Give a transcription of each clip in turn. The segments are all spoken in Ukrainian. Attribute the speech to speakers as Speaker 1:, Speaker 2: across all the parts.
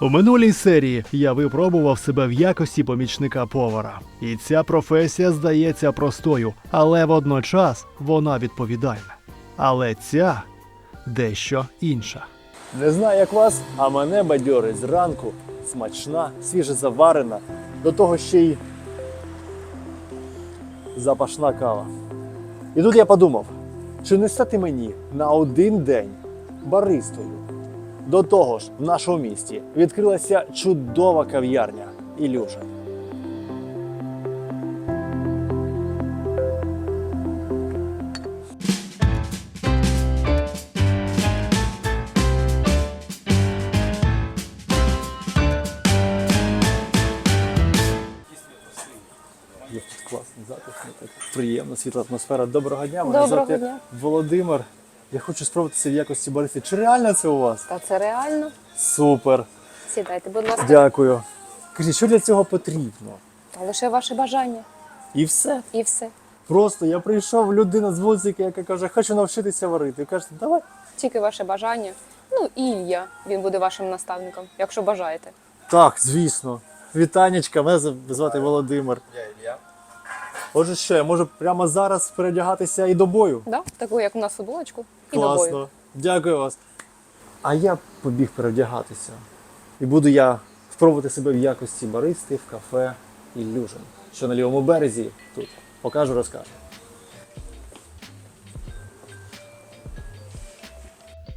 Speaker 1: У минулій серії я випробував себе в якості помічника повара, і ця професія здається простою, але водночас вона відповідальна. Але ця дещо інша.
Speaker 2: Не знаю, як вас, а мене бадьорить зранку. Смачна, свіжезаварена, до того ще й запашна кава. І тут я подумав, чи не стати мені на один день баристою. До того ж, в нашому місті відкрилася чудова кав'ярня тут класний затишний, приємна світла атмосфера. Доброго дня, мене
Speaker 3: Доброго
Speaker 2: звати
Speaker 3: дня.
Speaker 2: Володимир. Я хочу спробуватися в якості баристи. Чи реально це у вас?
Speaker 3: Та це реально.
Speaker 2: Супер.
Speaker 3: Сідайте, будь ласка.
Speaker 2: Дякую. Кажіть, що для цього потрібно?
Speaker 3: Та лише ваше бажання.
Speaker 2: І все.
Speaker 3: І все.
Speaker 2: Просто я прийшов, людина з вулиці, яка каже, хочу навчитися варити. Ви кажете, давай.
Speaker 3: Тільки ваше бажання. Ну і Ілля, він буде вашим наставником, якщо бажаєте.
Speaker 2: Так, звісно. Вітанечка, мене звати Володимир.
Speaker 4: Я Ілля.
Speaker 2: Отже, що, я можу прямо зараз передягатися і до бою.
Speaker 3: Да? Таку, як у нас футболочку.
Speaker 2: Класно. Дякую вас. А я побіг перевдягатися. І буду я спробувати себе в якості баристи в кафе Ілюжин, що на лівому березі тут. Покажу, розкажу.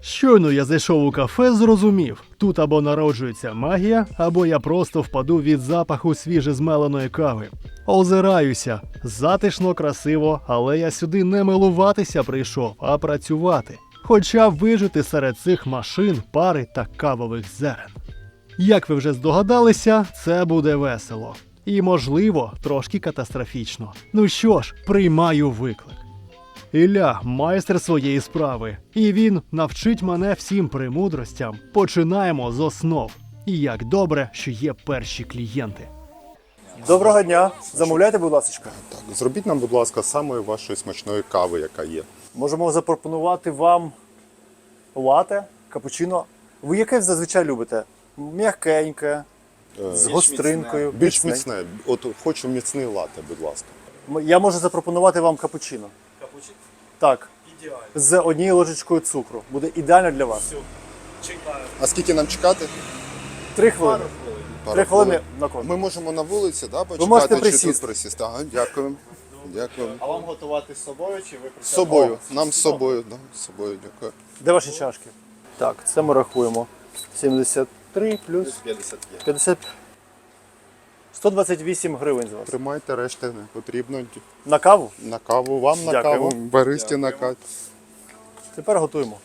Speaker 1: Щойно я зайшов у кафе, зрозумів, тут або народжується магія, або я просто впаду від запаху свіжезмеленої кави. Озираюся, затишно, красиво, але я сюди не милуватися прийшов, а працювати. Хоча вижити серед цих машин, пари та кавових зерен. Як ви вже здогадалися, це буде весело. І, можливо, трошки катастрофічно. Ну що ж, приймаю виклик. Ілля майстер своєї справи, і він навчить мене всім премудростям. Починаємо з основ. І як добре, що є перші клієнти.
Speaker 2: Доброго дня. Замовляйте, будь ласка.
Speaker 4: Так, зробіть нам, будь ласка, самої вашої смачної кави, яка є.
Speaker 2: Можемо запропонувати вам лате, капучино. Ви яке зазвичай любите? М'якеньке, з гостринкою.
Speaker 4: Е, Більш
Speaker 2: міцне.
Speaker 4: міцне. От хочу міцний лате, будь ласка.
Speaker 2: Я можу запропонувати вам капучино. Так.
Speaker 5: Ідеально.
Speaker 2: З однією ложечкою цукру. Буде ідеально для вас.
Speaker 5: Чекаю.
Speaker 4: А скільки нам чекати?
Speaker 2: Три хвилини.
Speaker 4: Пару
Speaker 2: Три хвилини на кон.
Speaker 4: Ми можемо на вулиці, да, почекати,
Speaker 2: можете
Speaker 4: чи тут присісти. Ага, дякую. Дякую.
Speaker 2: А вам готувати з собою чи ви
Speaker 4: З собою. Нам з собою, да, з собою, дякую.
Speaker 2: Де ваші чашки? Так, це ми рахуємо. 73 плюс
Speaker 4: 55.
Speaker 2: 50. 128 гривень з вас.
Speaker 4: Тримайте, решти не потрібно.
Speaker 2: На каву?
Speaker 4: На каву, вам на
Speaker 2: Дякуємо.
Speaker 4: каву, баристі на каву.
Speaker 2: Тепер готуємо.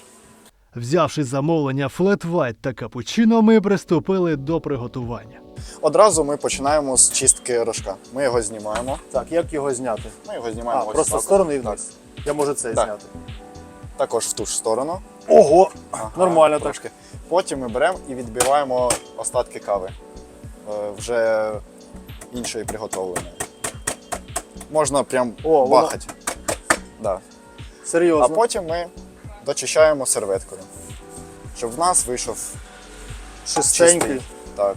Speaker 1: Взявши замовлення флет вайт та капучино, ми приступили до приготування.
Speaker 6: Одразу ми починаємо з чистки рожка. Ми його знімаємо.
Speaker 2: Так, як його зняти?
Speaker 6: Ми його
Speaker 2: А,
Speaker 6: знімаємо ось
Speaker 2: просто
Speaker 6: так.
Speaker 2: в сторону і
Speaker 6: Так.
Speaker 2: вниз. Я можу це
Speaker 6: Так.
Speaker 2: зняти.
Speaker 6: Також в ту ж сторону.
Speaker 2: Ого!
Speaker 6: Ага,
Speaker 2: Нормально
Speaker 6: трошки. Потім ми беремо і відбиваємо остатки кави. Е, Вже іншої приготовленої. Можна прям
Speaker 2: О,
Speaker 6: бахати. Да.
Speaker 2: Серйозно.
Speaker 6: А потім ми дочищаємо серветкою. Щоб в нас вийшов
Speaker 2: Чистенький.
Speaker 6: чистий. Так.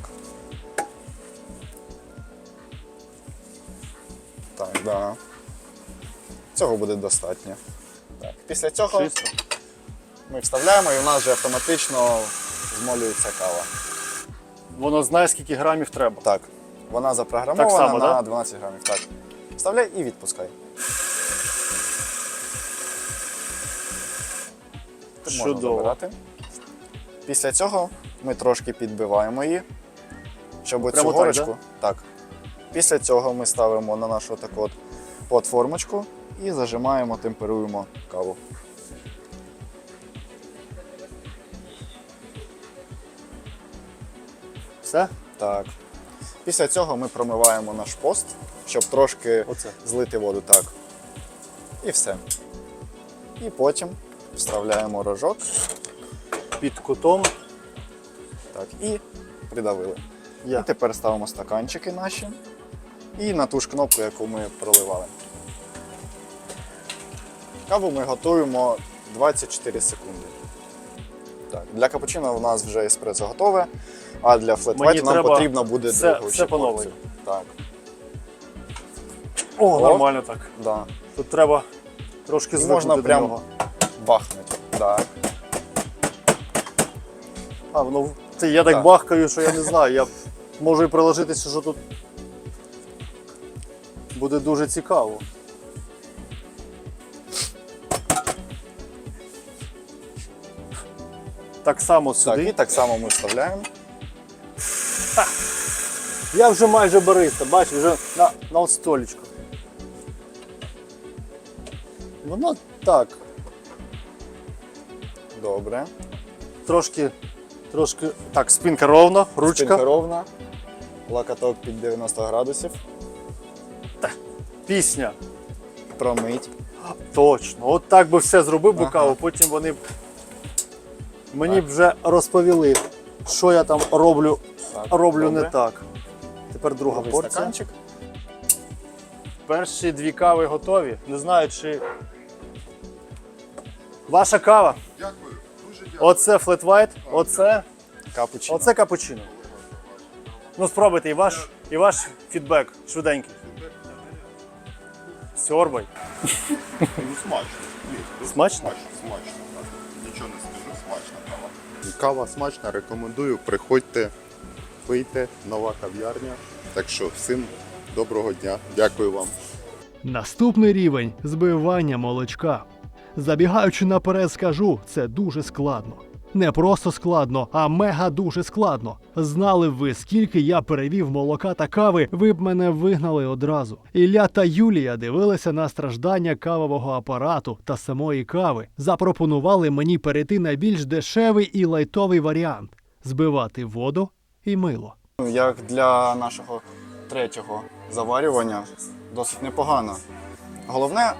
Speaker 6: Так, да. Цього буде достатньо. Так. Після цього
Speaker 2: Чисто.
Speaker 6: ми вставляємо і у нас вже автоматично змолюється кава.
Speaker 2: Воно знає, скільки грамів треба.
Speaker 6: Так. Вона запрограмована
Speaker 2: Так само,
Speaker 6: на
Speaker 2: да?
Speaker 6: 12 грамів. Так. Вставляй і відпускай. Тут можна забирати. Після цього ми трошки підбиваємо її, щоб
Speaker 2: Прямо
Speaker 6: цю
Speaker 2: так,
Speaker 6: горочку. Так. Після цього ми ставимо на нашу таку от платформочку і зажимаємо, темперуємо каву.
Speaker 2: Все?
Speaker 6: Так. Після цього ми промиваємо наш пост, щоб трошки
Speaker 2: Оце.
Speaker 6: злити воду. Так. І все. І потім вставляємо рожок
Speaker 2: Під кутом.
Speaker 6: так, і придавили.
Speaker 2: Я.
Speaker 6: І тепер ставимо стаканчики наші і на ту ж кнопку, яку ми проливали. Каву ми готуємо 24 секунди. Так, для капучино у нас вже еспресо готове. А для флет
Speaker 2: Мені
Speaker 6: нам
Speaker 2: треба
Speaker 6: потрібно буде
Speaker 2: все-
Speaker 6: другу
Speaker 2: все по.
Speaker 6: Так,
Speaker 2: О, нормально так.
Speaker 6: да.
Speaker 2: Тут треба трошки звикнути
Speaker 6: можна
Speaker 2: до
Speaker 6: прям-
Speaker 2: нього.
Speaker 6: Бахнути. Так.
Speaker 2: А, воно в- це я так,
Speaker 6: Так.
Speaker 2: бахкаю, що я не знаю. Я можу і приложитися, що тут буде дуже цікаво. Так само
Speaker 6: Так, і так само ми вставляємо.
Speaker 2: Я вже майже бариста, бачиш, вже на, на столічку. Воно так,
Speaker 6: Добре.
Speaker 2: трошки, трошки. Так, спинка ровно, ручка.
Speaker 6: Спинка ровна. Локоток під 90 градусів.
Speaker 2: Пісня.
Speaker 6: Промить.
Speaker 2: Точно. От так би все зробив би
Speaker 6: Ага.
Speaker 2: каву, потім вони б мені б вже розповіли, що я там роблю,
Speaker 6: Так,
Speaker 2: роблю
Speaker 6: добре.
Speaker 2: не так. Тепер друга
Speaker 6: Другий
Speaker 2: порція.
Speaker 6: стаканчик.
Speaker 2: Перші дві кави готові. Не знаю, чи. Ваша кава.
Speaker 4: Дякую, дуже дякую.
Speaker 2: Оце флет white, оце,
Speaker 6: Капучино.
Speaker 2: оце капучино. Ну спробуйте і ваш, і ваш фідбек швиденький. Сьорбай.
Speaker 4: Ну, смачно. Ні, дуже
Speaker 2: Смачно?
Speaker 4: Смачно, смачно. Так. Нічого не скажу, смачна кава. Кава смачна, рекомендую. Приходьте, пийте, нова кав'ярня. Так що всім доброго дня. Дякую вам.
Speaker 1: Наступний рівень збивання молочка. Забігаючи наперед, скажу, це дуже складно. Не просто складно, а мега дуже складно. Знали б ви, скільки я перевів молока та кави, ви б мене вигнали одразу. Ілля та Юлія дивилися на страждання кавового апарату та самої кави. Запропонували мені перейти на більш дешевий і лайтовий варіант збивати воду і мило.
Speaker 6: Як для нашого третього заварювання досить непогано. Головне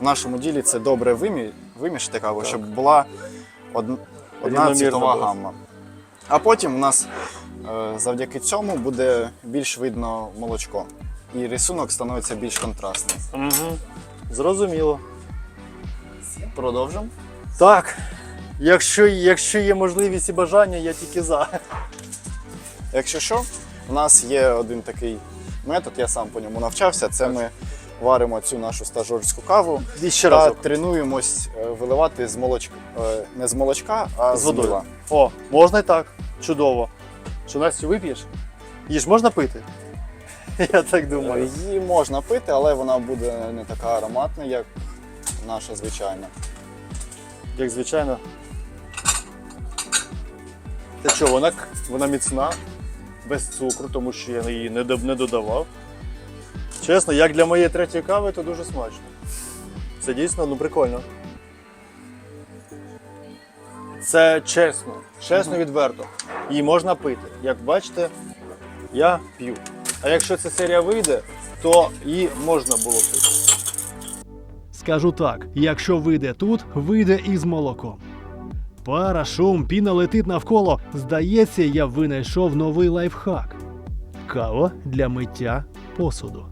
Speaker 6: в нашому ділі це добре вимі... вимішати каву, щоб була од... одна цвітова гамма. А потім у нас е, завдяки цьому буде більш видно молочко. І рисунок становиться більш контрастним.
Speaker 2: Угу. Зрозуміло.
Speaker 6: Продовжимо.
Speaker 2: Так. Якщо, якщо є можливість і бажання, я тільки за.
Speaker 6: Якщо що, у нас є один такий метод, я сам по ньому навчався. Це ми варимо цю нашу стажерську каву
Speaker 2: І ще
Speaker 6: та
Speaker 2: разок.
Speaker 6: тренуємось е, виливати з молочка. Е, Не з молочка, а
Speaker 2: З
Speaker 6: з,
Speaker 2: водою.
Speaker 6: мила.
Speaker 2: О, можна і так. Чудово. Що Настю вип'єш? Їж можна пити? Я так думаю.
Speaker 6: Її можна пити, але вона буде не така ароматна, як наша звичайна.
Speaker 2: Як звичайно. Та що, вона, вона міцна, без цукру, тому що я її не, додавав. Чесно, як для моєї третьої кави, то дуже смачно. Це дійсно ну, прикольно. Це чесно, чесно відверто. Її можна пити. Як бачите, я п'ю. А якщо ця серія вийде, то її можна було пити.
Speaker 1: Скажу так: якщо вийде тут, вийде і з молоком. Пара, шум, піна летить навколо. Здається, я винайшов новий лайфхак. Кава для миття посуду.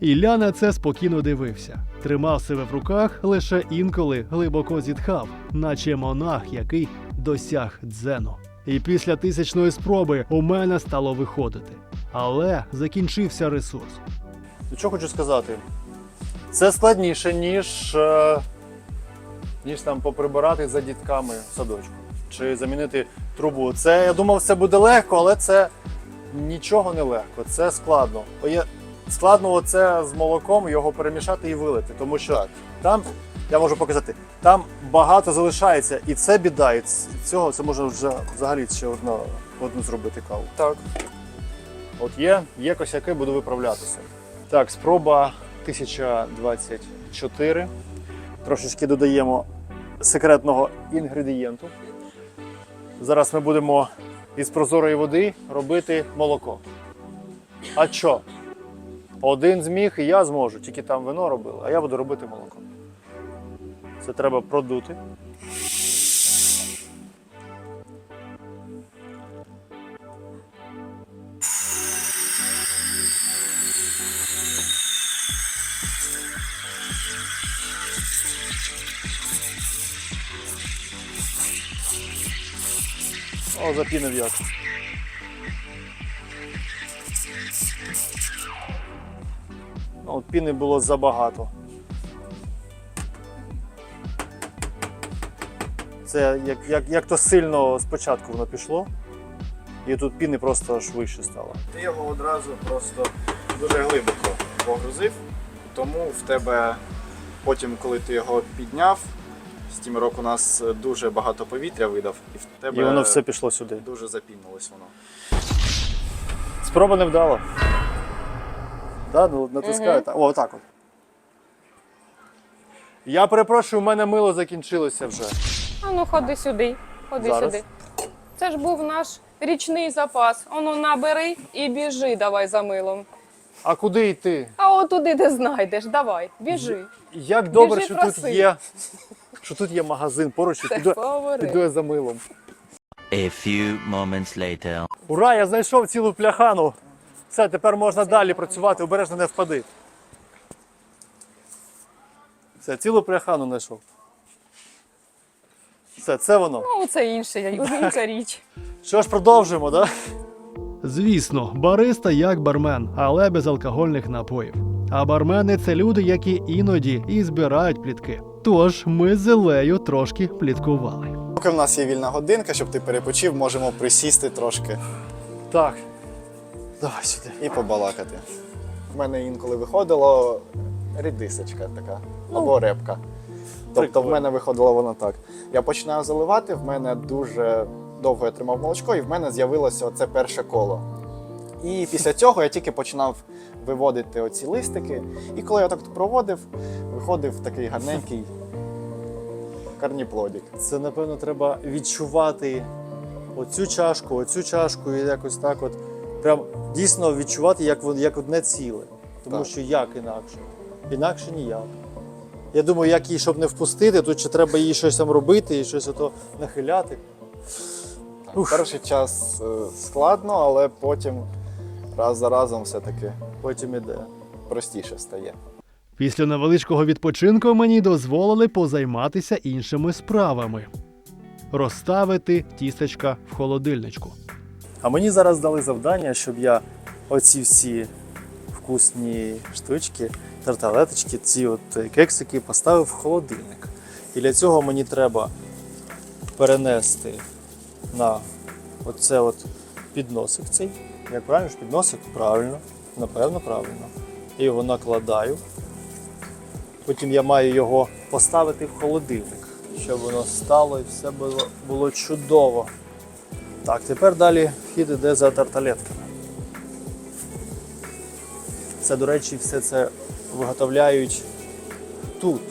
Speaker 1: Ілля на це спокійно дивився, тримав себе в руках, лише інколи глибоко зітхав, наче монах, який досяг дзену. І після тисячної спроби у мене стало виходити. Але закінчився ресурс.
Speaker 2: Що хочу сказати? Це складніше, ніж, е, ніж там поприбирати за дітками в садочку. Чи замінити трубу. Це, я думав, це буде легко, але це нічого не легко. Це складно. Є- Складно оце з молоком його перемішати і вилити, тому що
Speaker 6: Так.
Speaker 2: там, я можу показати, там багато залишається, і це біда. І цього це можна вже взагалі ще одну, одну зробити каву.
Speaker 6: Так.
Speaker 2: От є, є косяки, буду виправлятися. Так, спроба 1024. Трошечки додаємо секретного інгредієнту. Зараз ми будемо із прозорої води робити молоко. А що? Один зміг і я зможу, тільки там вино робили, а я буду робити молоко. Це треба продути. Запінив як. Ну, от піни було забагато. Це як, як, як то сильно спочатку воно пішло, і тут піни просто аж вище стало.
Speaker 6: Ти його одразу просто дуже глибоко погрузив, тому в тебе потім, коли ти його підняв, стімерок у нас дуже багато повітря видав, і в тебе
Speaker 2: І воно все пішло сюди.
Speaker 6: дуже запінилось воно.
Speaker 2: Спроба не вдала. Да, ну, натискаю. так. О, отак от. Я перепрошую, у мене мило закінчилося вже.
Speaker 3: А ну ходи сюди, ходи
Speaker 2: Зараз.
Speaker 3: сюди. Це ж був наш річний запас. Оно набери і біжи давай за милом.
Speaker 2: А куди йти?
Speaker 3: А от туди де знайдеш, давай, біжи.
Speaker 2: Як добре,
Speaker 3: Біжи,
Speaker 2: що
Speaker 3: проси.
Speaker 2: тут є. Що тут є магазин поруч, і піду, піду я за милом.
Speaker 5: A few moments later.
Speaker 2: Ура, я знайшов цілу пляхану. Все, тепер можна далі працювати, обережно не впади. Все, цілу пляхану знайшов. Все, це воно.
Speaker 3: Ну, це інше, інша річ.
Speaker 2: Що ж, продовжуємо, так? Да?
Speaker 1: Звісно, бариста як бармен, але без алкогольних напоїв. А бармени це люди, які іноді і збирають плітки. Тож ми з Зелею трошки пліткували.
Speaker 6: Поки в нас є вільна годинка, щоб ти перепочив, можемо присісти трошки
Speaker 2: Так. Давай сюди.
Speaker 6: і побалакати. В мене інколи виходило рідисочка така або репка. Тобто в мене виходило воно так. Я починаю заливати, в мене дуже довго я тримав молочко, і в мене з'явилося оце перше коло. І після цього я тільки починав виводити оці листики. І коли я так проводив, виходив такий гарненький карніплодік.
Speaker 2: Це, напевно, треба відчувати оцю чашку, оцю чашку і якось так от. Прям дійсно відчувати, як, як одне ціле. Тому
Speaker 6: Так.
Speaker 2: що як інакше? Інакше ніяк. Я думаю, як її, щоб не впустити, тут ще треба їй щось там робити і щось ото нахиляти. Ух.
Speaker 6: Перший час е, складно, але потім раз за разом все-таки
Speaker 2: Потім іде.
Speaker 6: простіше стає.
Speaker 1: Після невеличкого відпочинку мені дозволили позайматися іншими справами. Розставити тістечка в холодильничку.
Speaker 2: А мені зараз дали завдання, щоб я оці всі вкусні штучки, тарталеточки, ці от е, кексики поставив в холодильник. І для цього мені треба перенести на оце от підносик цей. Як правильно підносик? Правильно, напевно, правильно. Я його накладаю. Потім я маю його поставити в холодильник, щоб воно стало і все було, було чудово. Так, тепер далі вхід іде за тарталетками. Це, до речі, все це виготовляють тут.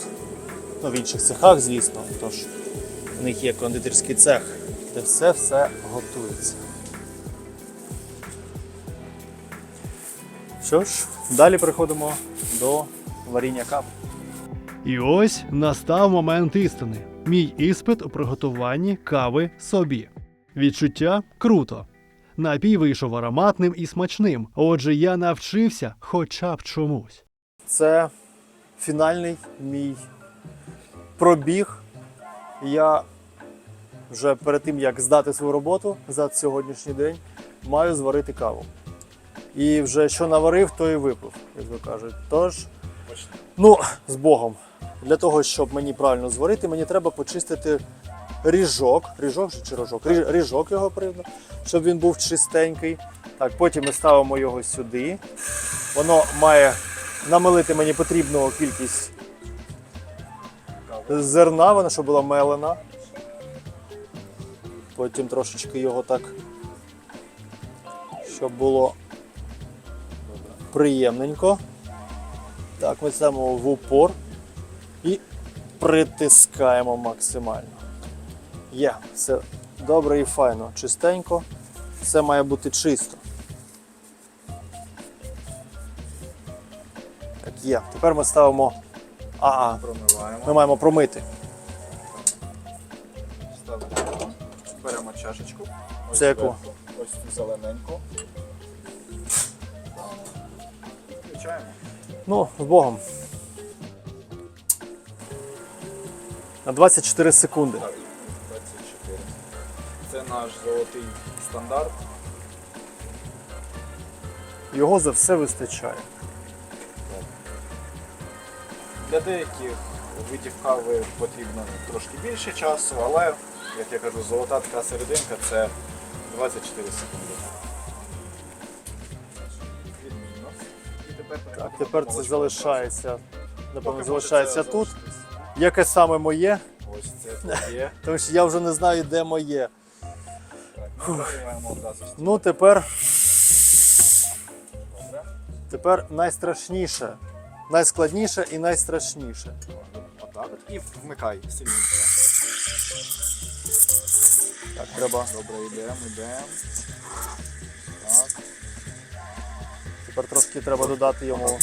Speaker 2: Ну, в інших цехах, звісно. Тож в них є кондитерський цех, де все-все готується. Що ж, далі переходимо до варіння кави.
Speaker 1: І ось настав момент істини. Мій іспит у приготуванні кави собі. Відчуття круто. Напій вийшов ароматним і смачним. Отже, я навчився хоча б чомусь.
Speaker 2: Це фінальний мій пробіг. Я вже перед тим, як здати свою роботу за сьогоднішній день, маю зварити каву. І вже що наварив, то і випив, як ви кажуть. Тож, ну, з Богом. Для того, щоб мені правильно зварити, мені треба почистити ріжок. Ріжок чи рожок? Ріжок його потрібно, щоб він був чистенький. Так, потім ми ставимо його сюди. Воно має намилити мені потрібну кількість зерна, вона щоб була мелена. Потім трошечки його так, щоб було приємненько. Так, ми ставимо в упор притискаємо максимально. Є, все добре і файно, чистенько. Все має бути чисто. Так, є. Тепер ми ставимо. А,
Speaker 6: Промиваємо.
Speaker 2: ми маємо промити.
Speaker 6: Ставимо. Беремо чашечку. Ось
Speaker 2: Це яку?
Speaker 6: Ось цю зелененьку. Включаємо.
Speaker 2: Ну, з Богом. На 24 секунди.
Speaker 6: Так, 24. Це наш золотий стандарт.
Speaker 2: Його за все вистачає.
Speaker 6: Для деяких видів кави потрібно трошки більше часу, але, як я кажу, золота така серединка це 24 секунди. Відмінно. І тепер
Speaker 2: Так,
Speaker 6: переходимо
Speaker 2: тепер
Speaker 6: до
Speaker 2: це залишається. Напевно,
Speaker 6: Поки
Speaker 2: залишається
Speaker 6: може це
Speaker 2: тут. Яке саме моє?
Speaker 6: Ось це твоє.
Speaker 2: Тому що я вже не знаю, де моє. Ну, тепер, тепер найстрашніше. Найскладніше і найстрашніше.
Speaker 6: Отак от. І вмикай сильніше.
Speaker 2: Так, треба.
Speaker 6: Добре, йдемо, йдемо. Так.
Speaker 2: Тепер трошки треба додати йому.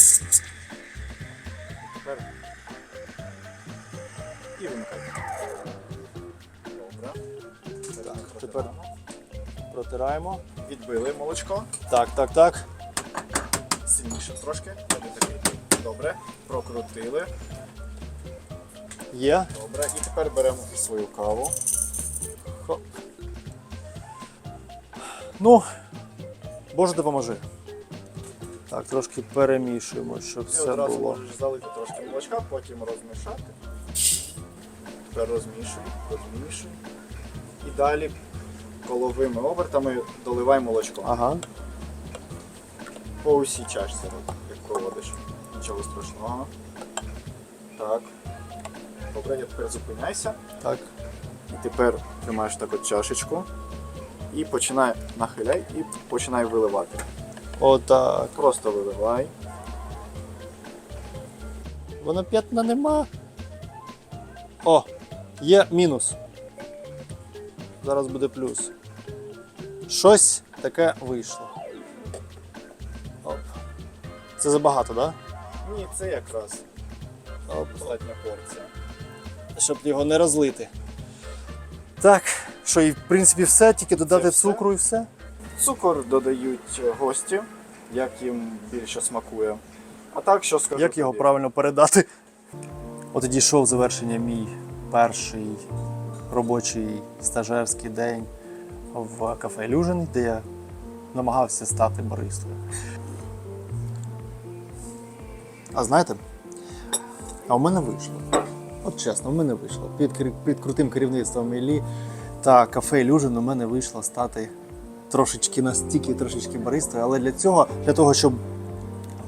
Speaker 6: Тепер. І. Добре. Так,
Speaker 2: тепер-
Speaker 6: протираємо.
Speaker 2: Протираємо.
Speaker 6: Відбили молочко.
Speaker 2: Так, так, так.
Speaker 6: Сильніше трошки. Добре. Прокрутили.
Speaker 2: Є.
Speaker 6: Добре. І тепер беремо свою каву.
Speaker 2: Хоп. Ну, Боже, допоможи. Так, трошки перемішуємо, щоб
Speaker 6: І
Speaker 2: все
Speaker 6: одразу
Speaker 2: було.
Speaker 6: можеш залити трошки молочка, потім розмішати. Тепер розмішуй, розмішуй. І далі коловими обертами доливай молочко.
Speaker 2: Ага.
Speaker 6: По усій чашці, як проводиш. Нічого страшного. Так. Добре, я тепер зупиняйся.
Speaker 2: Так.
Speaker 6: І тепер тримаєш так от чашечку. І починай нахиляй і починай виливати.
Speaker 2: Отак.
Speaker 6: Просто виливай.
Speaker 2: Воно п'ятна нема. О, є мінус. Зараз буде плюс. Щось таке вийшло. Оп. Це забагато, так?
Speaker 6: Ні, це якраз
Speaker 2: Да? Оп.
Speaker 6: достатня порція.
Speaker 2: Щоб його не розлити. Так, що і в принципі все, тільки додати
Speaker 6: все?
Speaker 2: цукру і все.
Speaker 6: Цукор додають гості, як їм більше смакує. А так, що скажу
Speaker 2: Як його
Speaker 6: тобі?
Speaker 2: правильно передати? От і дійшов завершення мій перший робочий стажерський день в кафе Illusion, де я намагався стати баристою. А знаєте, а у мене вийшло. От чесно, у мене вийшло. Під, під крутим керівництвом Іллі та кафе Illusion у мене вийшло стати трошечки настільки трошечки баристою, але для цього, для того, щоб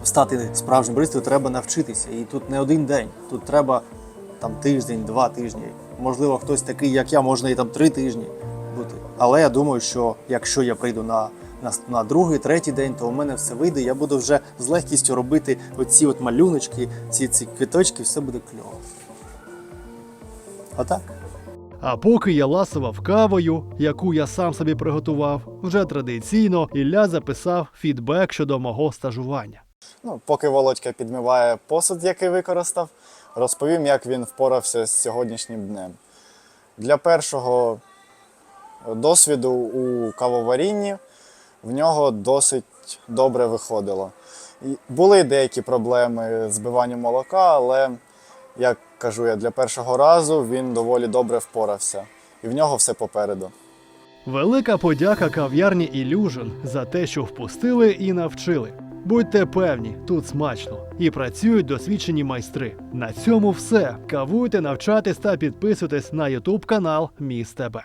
Speaker 2: стати справжнім баристою, треба навчитися. І тут не один день. Тут треба там тиждень, два тижні. Можливо, хтось такий, як я, можна і там три тижні бути. Але я думаю, що якщо я прийду на, на, на другий, третій день, то у мене все вийде. Я буду вже з легкістю робити оці от малюночки, ці, ці квіточки, все буде кльово. Отак.
Speaker 1: А поки я ласував кавою, яку я сам собі приготував, вже традиційно Ілля записав фідбек щодо мого стажування.
Speaker 6: Ну, поки Володька підмиває посуд, який використав, розповім, як він впорався з сьогоднішнім днем. Для першого досвіду у кавоварінні в нього досить добре виходило. Були деякі проблеми з збиванням молока, але, як кажу я, для першого разу він доволі добре впорався. І в нього все попереду.
Speaker 1: Велика подяка кав'ярні Illusion за те, що впустили і навчили. Будьте певні, тут смачно і працюють досвідчені майстри. На цьому все. Кавуйте, навчатись та підписуйтесь на ютуб канал Міст ТБ.